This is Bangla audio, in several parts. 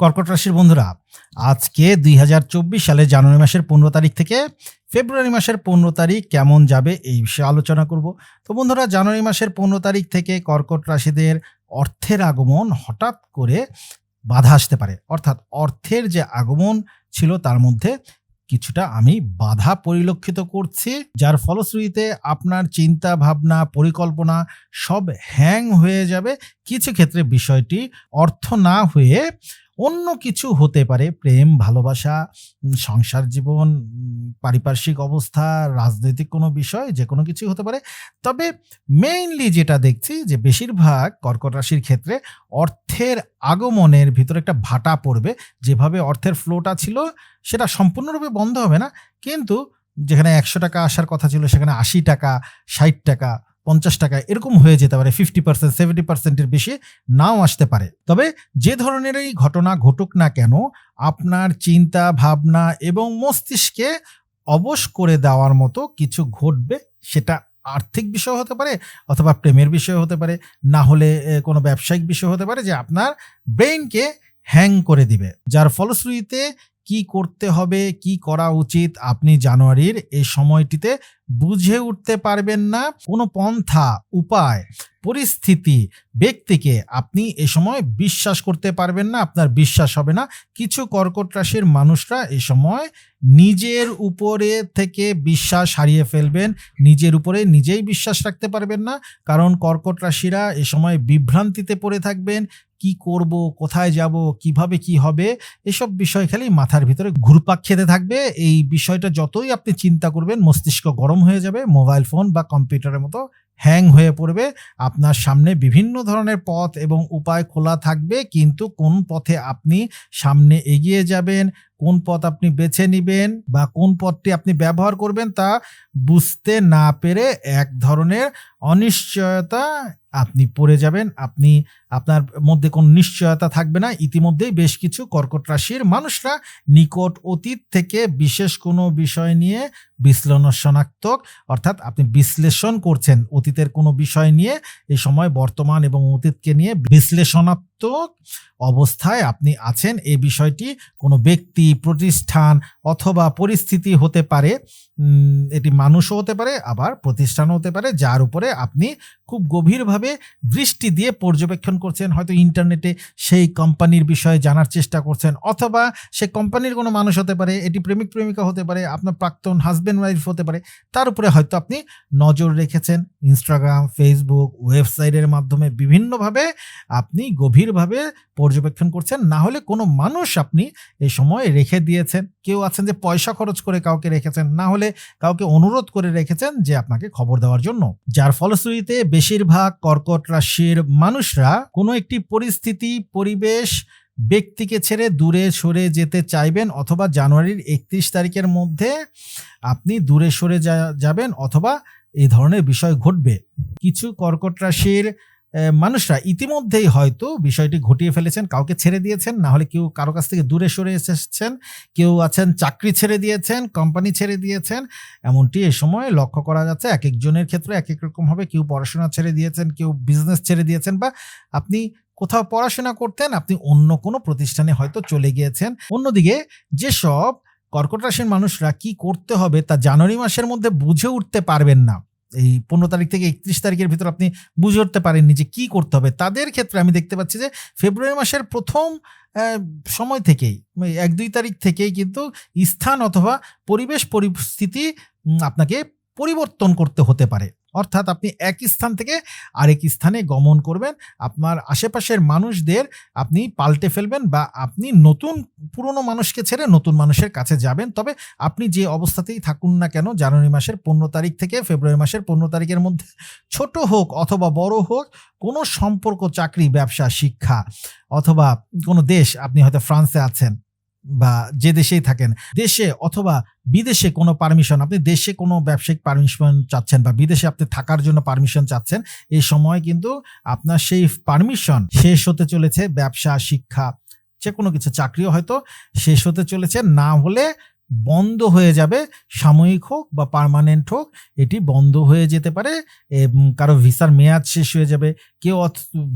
কর্কট রাশির বন্ধুরা, আজকে দুই হাজার চব্বিশ সালে জানুয়ারি মাসের পনেরো তারিখ থেকে ফেব্রুয়ারি মাসের পনেরো তারিখ কেমন যাবে এই বিষয়ে আলোচনা করব। তো বন্ধুরা, জানুয়ারি মাসের পনেরো তারিখ থেকে কর্কট রাশিদের অর্থের আগমন হঠাৎ করে বাধা আসতে পারে। অর্থাৎ অর্থের যে আগমন ছিল তার মধ্যে কিছুটা আমি বাধা পরিলক্ষিত করছি, যার ফলশ্রুতিতে আপনার চিন্তা ভাবনা পরিকল্পনা সব হ্যাং হয়ে যাবে। কিছু ক্ষেত্রে বিষয়টি অর্থ না হয়ে অন্য কিছু হতে পারে। প্রেম, ভালোবাসা সংসার জীবন পারিপার্শ্বিক অবস্থা, রাজনৈতিক কোনো বিষয়, যে কোনো কিছু হতে পারে। তবে মেইনলি যেটা দেখছি যে বেশিরভাগ কর্কট রাশির ক্ষেত্রে অর্থের আগমনের ভিতরে একটা ভাটা পড়বে। যেভাবে অর্থের ফ্লোটা ছিল, সেটা সম্পূর্ণরূপে বন্ধ হবে না। কিন্তু যেখানে একশো টাকা আসার কথা ছিল, সেখানে আশি টাকা, ষাট টাকা পঞ্চাশ টাকা, এরকম হয়ে যেতে পারে ফিফটি পার্সেন্ট সেভেন্টি পার্সেন্টের বেশি নাও আসতে পারে। তবে যে ধরনেরই ঘটনা ঘটুক না কেন, আপনার চিন্তা, ভাবনা এবং মস্তিষ্কে অবশ করে দেওয়ার মতো কিছু ঘটবে, সেটা আর্থিক বিষয় হতে পারে অথবা প্রেমের বিষয় হতে পারে। না হলে কোনো ব্যবসায়িক বিষয় হতে পারে যে আপনার ব্রেইনকে হ্যাং করে দিবে। যার ফলশ্রুতিতে কি করতে হবে, কি করা উচিত আপনি জানুয়ারির এই সময়টিতে বুঝে উঠতে পারবেন না। কোনো পন্থা, উপায়, পরিস্থিতি, ব্যক্তিকে আপনি এ সময় বিশ্বাস করতে পারবেন না, আপনার বিশ্বাস হবে না। কিছু কর্কট রাশির মানুষরা এ সময় নিজের উপরে থেকে বিশ্বাস হারিয়ে ফেলবেন, নিজের উপরে নিজেই বিশ্বাস রাখতে পারবেন না। কারণ কর্কট রাশিরা এ সময় বিভ্রান্তিতে পড়ে থাকবেন কি করব, কোথায় যাব, কীভাবে কি হবে, এসব বিষয় খালি মাথার ভিতরে ঘুরপাক খেতে থাকবে। এই বিষয়টা যতই আপনি চিন্তা করবেন, মস্তিষ্ক গরম হয়ে যাবে, মোবাইল ফোন বা কম্পিউটারের মতো হ্যাং হয়ে পড়বে। আপনার সামনে বিভিন্ন ধরনের পথ এবং উপায় খোলা থাকবে, কিন্তু কোন পথে আপনি সামনে এগিয়ে যাবেন, কোন পথ আপনি বেছে নেবেন বা কোন পথটি আপনি ব্যবহার করবেন তা বুঝতে না পেরে এক ধরনের অনিশ্চয়তা আপনি পড়ে যাবেন, আপনি আপনার মধ্যে কোনো নিশ্চয়তা থাকবে না। ইতিমধ্যেই বেশ কিছু কর্কট রাশির মানুষরা নিকট অতীত থেকে বিশেষ কোনো বিষয় নিয়ে বিশ্লেষণাত্মক, অর্থাৎ আপনি বিশ্লেষণ করছেন অতীতের কোনো বিষয় নিয়ে, এই সময় বর্তমান এবং অতীতকে নিয়ে বিশ্লেষণাত্মক অবস্থায় আপনি আছেন, এই বিষয়টি কোনো ব্যক্তি, প্রতিষ্ঠান অথবা পরিস্থিতি হতে পারে এটি মানুষও হতে পারে, আবার প্রতিষ্ঠানও হতে পারে, যার উপরে আপনি খুব গভীরভাবে দৃষ্টি দিয়ে পর্যবেক্ষণ করছেন, হয়তো ইন্টারনেটে সেই কোম্পানির বিষয়ে জানার চেষ্টা করছেন, অথবা সে কোম্পানির কোনো মানুষ হতে পারে, এটি প্রেমিক প্রেমিকা হতে পারে, আপনার প্রাক্তন হাজব্যান্ড ওয়াইফ হতে পারে, তার উপরে হয়তো আপনি নজর রেখেছেন ইনস্টাগ্রাম ফেসবুক ওয়েবসাইটের মাধ্যমে বিভিন্নভাবে আপনি গভীরভাবে পর্যবেক্ষণ করছেন, না হলে কোনো মানুষ আপনি এই সময় রেখে দিয়েছেন। কেউ আছেন যে পয়সা খরচ করে কাউকে রেখেছেন, না হলে কাউকে অনুরোধ করে রেখেছেন যে আপনাকে খবর দেওয়ার জন্য। যার ফলশ্রুতিতে বেশিরভাগ কর্কট রাশির মানুষরা কোনো একটি পরিস্থিতি, পরিবেশ ব্যক্তিকে ছেড়ে দূরে সরে যেতে চাইবেন অথবা জানুয়ারির একত্রিশ তারিখের মধ্যে আপনি দূরে সরে যাবেন অথবা এই ধরনের বিষয় ঘটবে। কিছু কর্কট রাশির মানুষরা ইতিমধ্যেই হয়তো বিষয়টি ঘটিয়ে ফেলেছেন, কাউকে ছেড়ে দিয়েছেন, না হলে কেউ কারও কাছ থেকে দূরে সরে এসেছেন, কেউ আছেন চাকরি ছেড়ে দিয়েছেন কোম্পানি ছেড়ে দিয়েছেন, এমনটি এ সময় লক্ষ্য করা যাচ্ছে। এক একজনের ক্ষেত্রে এক এক রকম হবে, কেউ পড়াশোনা ছেড়ে দিয়েছেন, কেউ বিজনেস ছেড়ে দিয়েছেন বা আপনি কোথাও পড়াশোনা করতেন, আপনি অন্য কোনো প্রতিষ্ঠানে হয়তো চলে গিয়েছেন। অন্যদিকে যেসব কর্কট রাশির মানুষরা কি করতে হবে তা জানুয়ারি মাসের মধ্যে বুঝে উঠতে পারবেন না। এই পনেরো তারিখ থেকে একত্রিশ তারিখের ভিতর আপনি বুঝে উঠতে পারেননি যে কি করতে হবে। তাদের ক্ষেত্রে আমি দেখতে পাচ্ছি যে ফেব্রুয়ারি মাসের প্রথম সময় থেকেই মানে এক দুই তারিখ থেকেই কিন্তু স্থান অথবা পরিবেশ পরিস্থিতি আপনাকে পরিবর্তন করতে হতে পারে। অর্থাৎ আপনি এক স্থান থেকে আরেক স্থানে গমন করবেন, আপনার আশেপাশের মানুষদের আপনি পাল্টে ফেলবেন বা আপনি নতুন পুরনো মানুষকে ছেড়ে নতুন মানুষের কাছে যাবেন। তবে আপনি যে অবস্থাতেই থাকুন না কেন, জানুয়ারি মাসের পনেরো তারিখ থেকে ফেব্রুয়ারি মাসের পনেরো তারিখের মধ্যে ছোট হোক অথবা বড় হোক, কোনো সম্পর্ক, চাকরি, ব্যবসা, শিক্ষা অথবা কোনো দেশ আপনি হয়তো ফ্রান্সে আছেন বা যে দেশেই থাকেন, দেশে অথবা বিদেশে কোনো পারমিশন আপনি দেশে কোনো ব্যবসায়িক পারমিশন চাচ্ছেন বা বিদেশে আপনি থাকার জন্য পারমিশন চাচ্ছেন এই সময় কিন্তু আপনার সেই পারমিশন শেষ হতে চলেছে ব্যবসা, শিক্ষা যে কোনো কিছু, চাকরিও হয়তো শেষ হতে চলেছে, না হলে বন্ধ হয়ে যাবে, সাময়িক হোক বা পার্মানেন্ট হোক, এটি বন্ধ হয়ে যেতে পারে কারও ভিসার মেয়াদ শেষ হয়ে যাবে, কেউ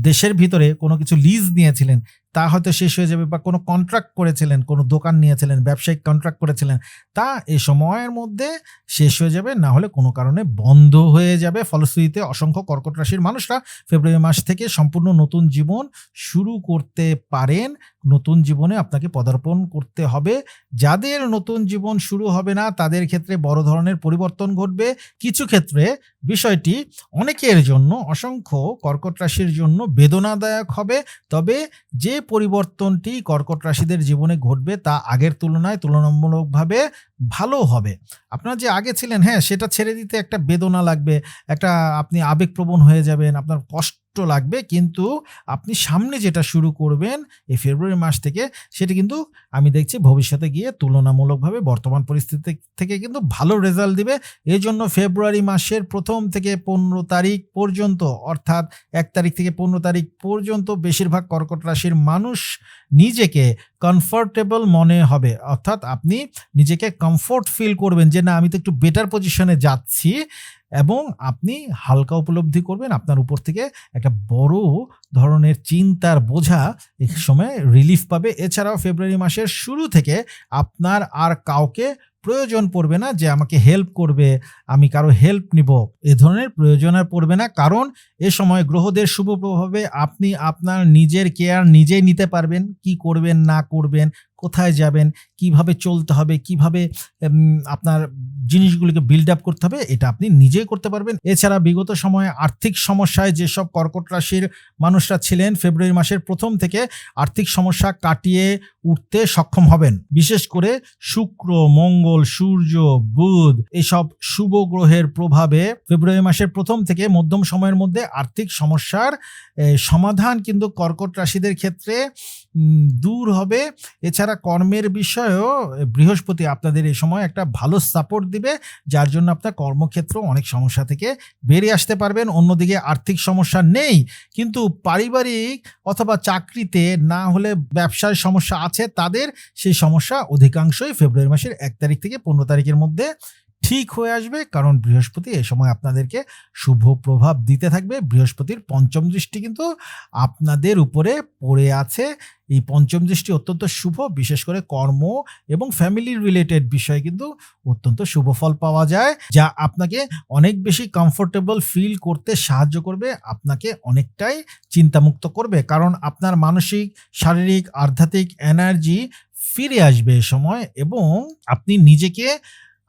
দেশের ভিতরে কোনো কিছু লিজ নিয়েছিলেন তা হয়তো শেষ হয়ে যাবে বা কোনো কন্ট্রাক্ট করেছিলেন, কোনো দোকান নিয়েছিলেন, ব্যবসায়িক কন্ট্রাক্ট করেছিলেন, তা এই সময়ের মধ্যে শেষ হয়ে যাবে, না হলে কোনো কারণে বন্ধ হয়ে যাবে। ফলশ্রুতিতে অসংখ্য কর্কট রাশির মানুষরা ফেব্রুয়ারি মাস থেকে সম্পূর্ণ নতুন জীবন শুরু করতে পারেন। নতুন জীবনে আপনাকে পদার্পণ করতে হবে। যাদের নতুন জীবন শুরু হবে না, তাদের ক্ষেত্রে বড় ধরনের পরিবর্তন ঘটবে। কিছু ক্ষেত্রে বিষয়টি অনেকের জন্য অসংখ্য কর্কট রাশির জন্য বেদনাদায়ক হবে। তবে যে পরিবর্তনটি কর্কট রাশিদের জীবনে ঘটবে তা আগের তুলনায় তুলনামূলকভাবে ভালো হবে। আপনার যে আগে ছিলেন হ্যাঁ সেটা ছেড়ে দিতে একটা বেদনা লাগবে, একটা আপনি আবেগপ্রবণ হয়ে যাবেন, আপনার কষ্ট লাগবে, কিন্তু আপনি সামনে যেটা শুরু করবেন এই ফেব্রুয়ারি মাস থেকে, সেটা কিন্তু আমি দেখছি ভবিষ্যতে গিয়ে তুলনামূলকভাবে বর্তমান পরিস্থিতি থেকে কিন্তু ভালো রেজাল্ট দিবে। জন্য ফেব্রুয়ারি মাসের প্রথম থেকে পনেরো তারিখ পর্যন্ত, অর্থাৎ এক তারিখ থেকে পনেরো তারিখ পর্যন্ত বেশিরভাগ কর্কট রাশির মানুষ নিজেকে কমফোর্টেবল মনে হবে। অর্থাৎ আপনি নিজেকে কমফোর্ট ফিল করবেন যে, না, আমি তো একটু বেটার পজিশনে যাচ্ছি। এবং আপনি হালকা উপলব্ধি করবেন আপনার উপর থেকে একটা বড় ধরনের চিন্তার বোঝা এক সময় রিলিফ পাবে। এছাড়াও ফেব্রুয়ারি মাসের শুরু থেকে আপনার আর কাউকে প্রয়োজন পড়বে না যে আমাকে হেল্প করবে, আমি কারও হেল্প নিব। এ ধরনের প্রয়োজন আর পড়বে না, কারণ এ সময় গ্রহদের শুভ প্রভাবে আপনি আপনার নিজের কেয়ার নিজেই নিতে পারবেন, কি করবেন, না করবেন কোথায় যাবেন, কীভাবে চলতে হবে, কীভাবে আপনার জিনিসগুলিকে বিল্ড আপ করতে হবে, এটা আপনি নিজেই করতে পারবেন। এছাড়া বিগত সময়ে আর্থিক সমস্যায় যেসব কর্কট রাশির মানুষরা ছিলেন, ফেব্রুয়ারি মাসের প্রথম থেকে আর্থিক সমস্যা কাটিয়ে উঠতে সক্ষম হবেন। বিশেষ করে শুক্র, মঙ্গল, সূর্য, বুধ এসব শুভ গ্রহের প্রভাবে ফেব্রুয়ারি মাসের প্রথম থেকে মধ্যম সময়ের মধ্যে আর্থিক সমস্যার সমাধান কিন্তু কর্কট রাশিদের ক্ষেত্রে দূর হবে। এছাড়া কর্মের বিষয়েও বৃহস্পতি আপনাদের এই সময় একটা ভালো সাপোর্ট দিবে, যার জন্য আপনার কর্মক্ষেত্র অনেক সমস্যা থেকে বেরিয়ে আসতে পারবেন। অন্যদিকে আর্থিক সমস্যা নেই, কিন্তু পারিবারিক অথবা চাকরিতে না হলে ব্যবসায় সমস্যা আছে তাদের, সেই সমস্যা অধিকাংশই ফেব্রুয়ারি মাসের এক তারিখ থেকে পনেরো তারিখের মধ্যে ঠিক হয়ে আসবে, কারণ বৃহস্পতি এই সময় আপনাদেরকে শুভ প্রভাব দিতে থাকবে। বৃহস্পতির পঞ্চম দৃষ্টি কিন্তু আপনাদের উপরে পড়ে আছে। এই পঞ্চম দৃষ্টি অত্যন্ত শুভ, বিশেষ করে কর্ম এবং ফ্যামিলি রিলেটেড বিষয়ে কিন্তু অত্যন্ত শুভ ফল পাওয়া যায়, যা আপনাকে অনেক বেশি কমফোর্টেবল ফিল করতে সাহায্য করবে, আপনাকে অনেকটাই চিন্তামুক্ত করবে, কারণ আপনার মানসিক, শারীরিক, আধ্যাত্মিক এনার্জি ফিরে আসবে এ সময় এবং আপনি নিজেকে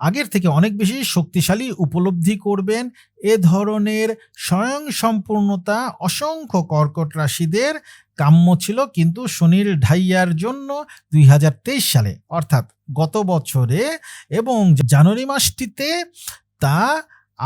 আগের থেকে অনেক বেশি শক্তিশালী উপলব্ধি করবেন। এ ধরনের স্বয়ং সম্পূর্ণতা অসংখ্য কর্কট রাশিদের কাম্য ছিল কিন্তু শনির ঢাইয়ার জন্য দুই হাজার তেইশ সালে, অর্থাৎ গত বছরে এবং জানুয়ারি মাসটিতে তা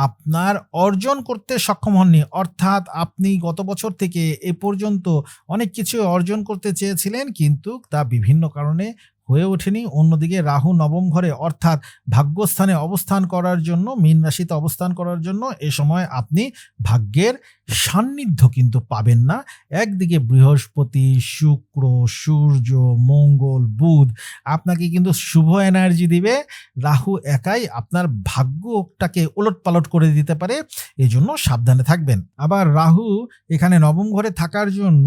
আপনার অর্জন করতে সক্ষম হননি। অর্থাৎ আপনি গত বছর থেকে এ পর্যন্ত অনেক কিছু অর্জন করতে চেয়েছিলেন কিন্তু তা বিভিন্ন কারণে হয়ে ওঠেনি। অন্যদিকে রাহু নবম ঘরে অর্থাৎ ভাগ্যস্থানে অবস্থান করার জন্য, মীন রাশিতে অবস্থান করার জন্য এ সময় আপনি ভাগ্যের সান্নিধ্য কিন্তু পাবেন না। একদিকে বৃহস্পতি, শুক্র, সূর্য, মঙ্গল, বুধ আপনাকে কিন্তু শুভ এনার্জি দিবে। রাহু একাই আপনার ভাগ্যটাকে ওলট পালট করে দিতে পারে। এজন্য সাবধানে থাকবেন। আবার রাহু এখানে নবম ঘরে থাকার জন্য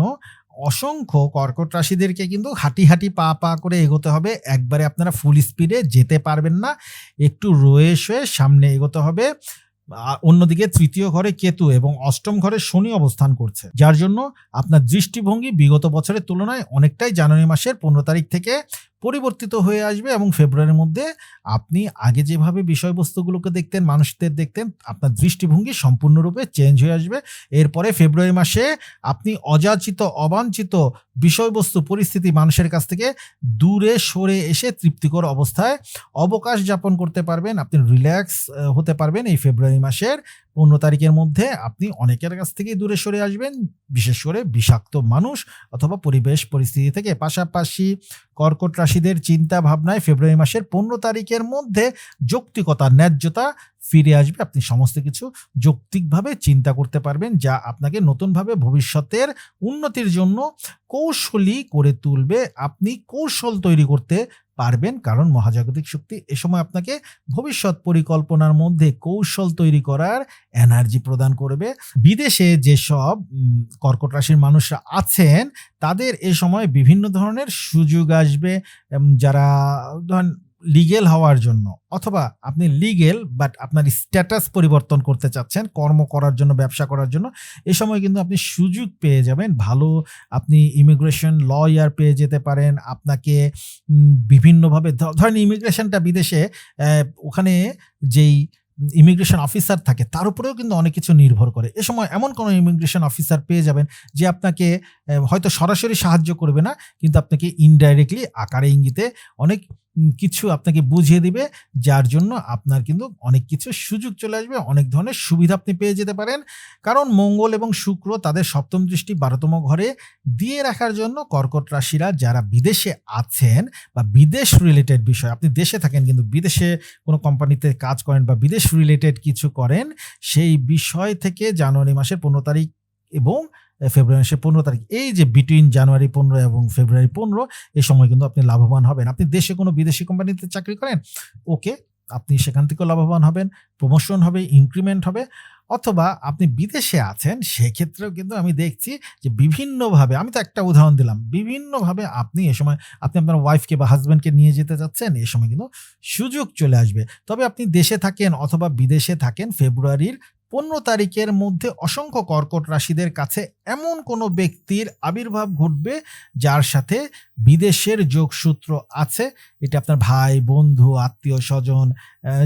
অসংখ্য কর্কট রাশিদেরকে কিন্তু হাঁটি হাঁটি পা পা করে এগোতে হবে। একবারে আপনারা ফুল স্পিডে যেতে পারবেন না। একটু রয়ে শুয়ে সামনে এগোতে হবে। অন্যদিকে তৃতীয় ঘরে কেতু এবং অষ্টম ঘরে শনি অবস্থান করছে। যার জন্য আপনার দৃষ্টিভঙ্গি বিগত বছরের তুলনায় অনেকটাই জানুয়ারি মাসের পনেরো তারিখ থেকে পরিবর্তিত হয়ে আসবে এবং ফেব্রুয়ারির মধ্যে আপনি আগে যেভাবে বিষয়বস্তুগুলোকে দেখতেন, মানুষদের দেখতেন, আপনার দৃষ্টিভঙ্গি সম্পূর্ণরূপে চেঞ্জ হয়ে আসবে। এরপরে ফেব্রুয়ারি মাসে আপনি অযাচিত, অবাঞ্ছিত বিষয়বস্তু, পরিস্থিতি মানুষের কাছ থেকে দূরে সরে এসে তৃপ্তিকর অবস্থায় অবকাশ যাপন করতে পারবেন। আপনি রিল্যাক্স হতে পারবেন এই ফেব্রুয়ারি মাসের পনেরো তারিখের মধ্যে আপনি অনেকের কাছ থেকেই দূরে সরে আসবেন, বিশেষ করে বিষাক্ত মানুষ অথবা পরিবেশ পরিস্থিতি থেকে। পাশাপাশি কর্কট রাশিদের চিন্তা ভাবনায় ফেব্রুয়ারি মাসের পনেরো তারিখের মধ্যে যৌক্তিকতা, ন্যায্যতা ফিরে আসবে। আপনি সমস্ত কিছু যৌক্তিকভাবে চিন্তা করতে পারবেন, যা আপনাকে নতুনভাবে ভবিষ্যতের উন্নতির জন্য কৌশলী করে তুলবে। আপনি কৌশল তৈরি করতে পারবেন, কারণ মহাজাগতিক শক্তি এ সময় আপনাকে ভবিষ্যৎ পরিকল্পনার মধ্যে কৌশল তৈরি করার এনার্জি প্রদান করবে। বিদেশে যেসব কর্কট রাশির মানুষরা আছেন, তাদের এ সময় বিভিন্ন ধরনের সুযোগ আসবে। যারা, ধরেন লিগেল হওয়ার জন্য, অথবা আপনি লিগেল বাট আপনার স্ট্যাটাস পরিবর্তন করতে চাচ্ছেন, কর্ম করার জন্য, ব্যবসা করার জন্য, এ সময় কিন্তু আপনি সুযোগ পেয়ে যাবেন। ভালো আপনি ইমিগ্রেশন লয়ার পেয়ে যেতে পারেন, আপনাকে বিভিন্নভাবে ধরেন ইমিগ্রেশনটা বিদেশে ওখানে যেই ইমিগ্রেশন অফিসার থাকে, তার উপরেও কিন্তু অনেক কিছু নির্ভর করে। এ সময় এমন কোনো ইমিগ্রেশন অফিসার পেয়ে যাবেন যে আপনাকে হয়তো সরাসরি সাহায্য করবে না, কিন্তু আপনাকে ইনডাইরেক্টলি আকারে ইঙ্গিতে অনেক কিছু আপনাকে বুঝিয়ে দিবে, যার জন্য আপনার কিন্তু অনেক কিছু সুযোগ চলে আসবে, অনেক ধরনের সুবিধা আপনি পেয়ে যেতে পারেন। কারণ মঙ্গল এবং শুক্র তাদের সপ্তম দৃষ্টি বারোতম ঘরে দিয়ে রাখার জন্য কর্কট রাশিরা যারা বিদেশে আছেন বা বিদেশ রিলেটেড বিষয়, আপনি দেশে থাকেন কিন্তু বিদেশে কোনো কোম্পানিতে কাজ করেন বা বিদেশ রিলেটেড কিছু করেন, সেই বিষয় থেকে জানুয়ারি মাসের পনেরো তারিখ এবং ফেব্রুয়ারি মাসের পনেরো তারিখ। এই যে বিটুইন জানুয়ারি পনেরো এবং ফেব্রুয়ারি পনেরো, এই সময় কিন্তু আপনি লাভবান হবেন। আপনি দেশে কোনো বিদেশি কোম্পানিতে চাকরি করেন? ওকে আপনি সেখান থেকেও লাভবান হবেন প্রমোশন হবে ইনক্রিমেন্ট হবে, অথবা আপনি বিদেশে আছেন, সেক্ষেত্রেও কিন্তু আমি দেখছি যে বিভিন্নভাবে, আমি তো একটা উদাহরণ দিলাম, বিভিন্নভাবে আপনি এ সময়, আপনি আপনার ওয়াইফকে বা হাজব্যান্ডকে নিয়ে যেতে চাচ্ছেন, এ সময় কিন্তু সুযোগ চলে আসবে। তবে আপনি দেশে থাকেন অথবা বিদেশে থাকেন ফেব্রুয়ারির পনেরো তারিখের মধ্যে অসংখ্য কর্কট রাশিদের কাছে এমন কোনো ব্যক্তির আবির্ভাব ঘটবে যার সাথে বিদেশের যোগসূত্র আছে। এটা আপনার ভাই, বন্ধু, আত্মীয়, স্বজন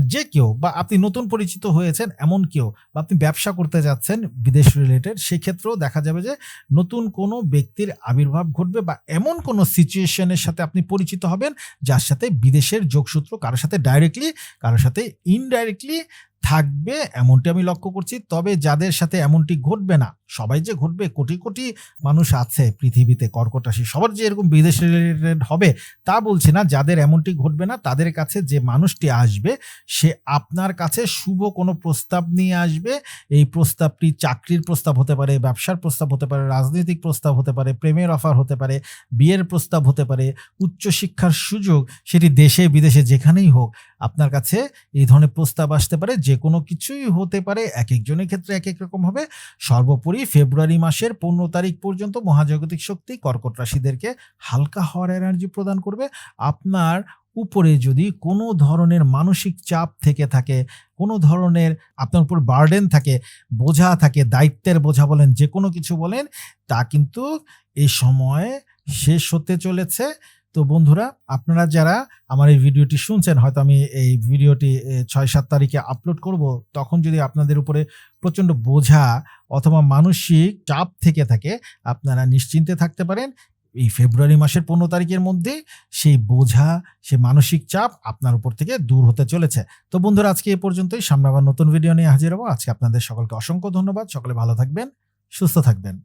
যে কেউ বা আপনি নতুন পরিচিত হয়েছেন এমন কেউ বা আপনি ব্যবসা করতে যাচ্ছেন বিদেশ রিলেটেড সেক্ষেত্রেও দেখা যাবে যে নতুন কোনো ব্যক্তির আবির্ভাব ঘটবে বা এমন কোনো সিচুয়েশনের সাথে আপনি পরিচিত হবেন যার সাথে বিদেশের যোগসূত্র কারোর সাথে ডাইরেক্টলি কারোর সাথে ইনডাইরেক্টলি থাকবে এমনটি আমি লক্ষ্য করছি। তবে যাদের সাথে এমনটি ঘটবে না সবাই যে ঘটবে, কোটি কোটি মানুষ আছে পৃথিবীতে কর্কট রাশি সবার যে এরকম বিদেশ রিলেটেড হবে তা বলছি না, যাদের এমনটি ঘটবে না, তাদের কাছে যে মানুষটি আসবে, সে আপনার কাছে শুভ কোনো প্রস্তাব নিয়ে আসবে। এই প্রস্তাবটি চাকরির প্রস্তাব হতে পারে, ব্যবসার প্রস্তাব হতে পারে, রাজনৈতিক প্রস্তাব হতে পারে, প্রেমের অফার হতে পারে, বিয়ের প্রস্তাব হতে পারে, উচ্চশিক্ষার সুযোগ, সেটি দেশে, বিদেশে যেখানেই হোক, আপনার কাছে এই ধরনের প্রস্তাব আসতে পারে যে কোনো কিছুই হতে পারে এক একজনের ক্ষেত্রে এক এক রকম হবে। সর্বোপরি ফেব্রুয়ারি মাসের পনেরো তারিখ পর্যন্ত মহাজাগতিক শক্তি কর্কট রাশিদেরকে হালকা হওয়ার এনার্জি প্রদান করবে। আপনার উপরে যদি কোনো ধরনের মানসিক চাপ থেকে থাকে, কোনো ধরনের আপনার উপর বার্ডেন থাকে, বোঝা থাকে, দায়িত্বের বোঝা বলেন যে কোনো কিছু বলেন, তা কিন্তু এই সময় শেষ হতে চলেছে। তো বন্ধুরা, আপনারা যারা আমার এই ভিডিওটি শুনছেন, হয়তো আমি এই ভিডিওটি ছয় সাত তারিখে আপলোড করব, তখন যদি আপনাদের উপরে প্রচণ্ড বোঝা অথবা মানসিক চাপ থেকে থাকে, আপনারা নিশ্চিন্তে থাকতে পারেন। এই ফেব্রুয়ারি মাসের পনেরো তারিখের মধ্যে সেই বোঝা, সে মানসিক চাপ আপনার উপর থেকে দূর হতে চলেছে। তো বন্ধুরা, আজকে এ পর্যন্তই। সামনে আবার নতুন ভিডিও নিয়ে হাজির হব। আজকে আপনাদের সকলকে অসংখ্য ধন্যবাদ। সকলে ভালো থাকবেন, সুস্থ থাকবেন।